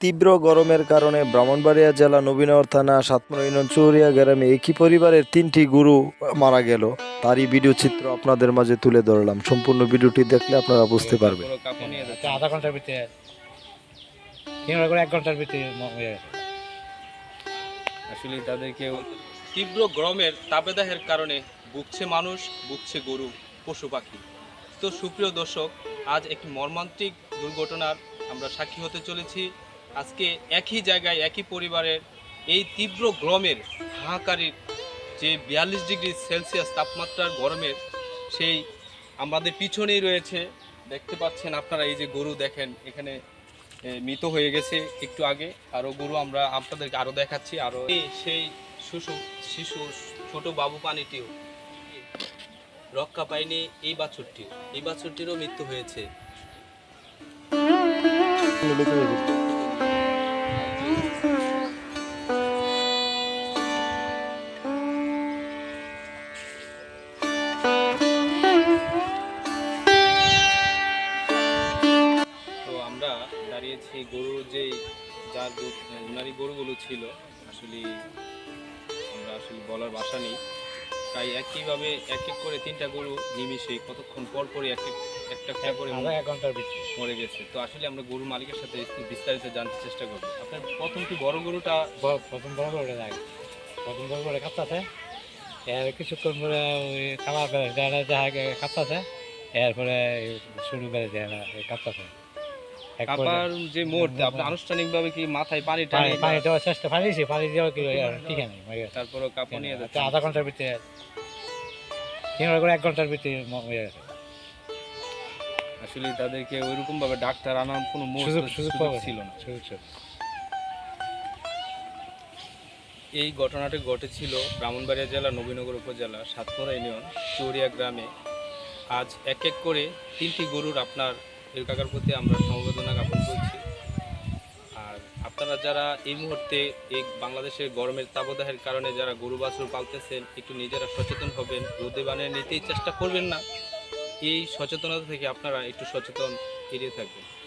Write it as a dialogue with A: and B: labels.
A: তীব্র গরমের কারণে ব্রাহ্মণবাড়িয়া জেলা নবীনগর থানা সাতমরা ইউনিয়ন চৌরিয়া গ্রামে একই পরিবারের তিনটি গরু মারা গেল। তারই ভিডিও চিত্র আপনাদের মাঝে তুলে ধরলাম। সম্পূর্ণ ভিডিওটি দেখলে আপনারা বুঝতে পারবেন।
B: আধা ঘণ্টার ভিতরে। এক ঘণ্টার ভিতরে।
C: আসলে তাদেরকে তীব্র গরমের তাপেদাহের কারণে ভুগছে মানুষ ভুগছে গরু পশু পাখি। তো সুপ্রিয় দর্শক আজ একটি মর্মান্তিক দুর্ঘটনার আমরা সাক্ষী হতে চলেছি। আজকে একই জায়গায়, একই পরিবারের এই তীব্র গরমের হাহাকারীর যে বিয়াল্লিশ ডিগ্রি সেলসিয়াস তাপমাত্রার গরমের সেই আমাদের পিছনেই রয়েছে। দেখতে পাচ্ছেন আপনারা এই যে গরু দেখেন, এখানে মৃত হয়ে গেছে একটু আগে। আরও গরু আমরা আপনাদেরকে আরও দেখাচ্ছি। আরও সেই শিশু শিশু ছোট বাবু পানিটিও রক্ষা পায়নি এই বাছুরটি এই বাছুরটিরও মৃত্যু হয়েছে। গরুর যেই যার দুধ উনারি গরুগুলো ছিল আসলে আমরা আসলে বলার বাসা নেই। তাই একইভাবে এক এক করে তিনটা গরু নিমিশে কতক্ষণ পর পরই এক এক একটা একটা করে
B: এক ঘণ্টার
C: মরে গেছে। তো আসলে আমরা গরু মালিকের সাথে একটু বিস্তারিত জানতে চেষ্টা করব। আপনার প্রথম কি বড় গরুটা?
B: প্রথম বড় করে যায় প্রথম বড় করে কাঁপতাছে এর কিছুক্ষণ পরে ওই খাবার দেখা কাঁপতাছে এরপরে শুরু বেড়ে যায় না কাঁপতাছে
C: কাপার যে মুহূর্তে আপনি আনুষ্ঠানিকভাবে কি মাথায় পানি টানি
B: পানি দেওয়ার চেষ্টা পানি দিয়েছি পানি দেওয়া কি ঠিক আছে
C: তারপরে কাপড় নিয়ে যাচ্ছে।
B: আধা ঘণ্টার ভিতরে। তিন করে এক ঘণ্টার ভিতরে হয়ে গেছে
C: আসলে তাদেরকে ওইরকম ভাবে ডাক্তার আনার কোনো
B: সুযোগ সুযোগ
C: ছিল না।
B: সুযোগ
C: এই ঘটনাটি ঘটেছিল ব্রাহ্মণবাড়িয়া জেলা নবীনগর উপজেলা সাতমরা ইউনিয়ন চৌরিয়া গ্রামে। আজ এক এক করে তিনটি গরুর আপনার এর কাকার প্রতি আমরা সমবেদনা আপনারা যারা এই মুহূর্তে এই বাংলাদেশের গরমের তাপদাহের কারণে যারা গরু বাছুর পালতেছেন, একটু নিজেরা সচেতন হবেন, রোদে বানিয়ে নিতেই চেষ্টা করবেন না। এই সচেতনতা থেকে আপনারা একটু সচেতন এড়িয়ে থাকবেন।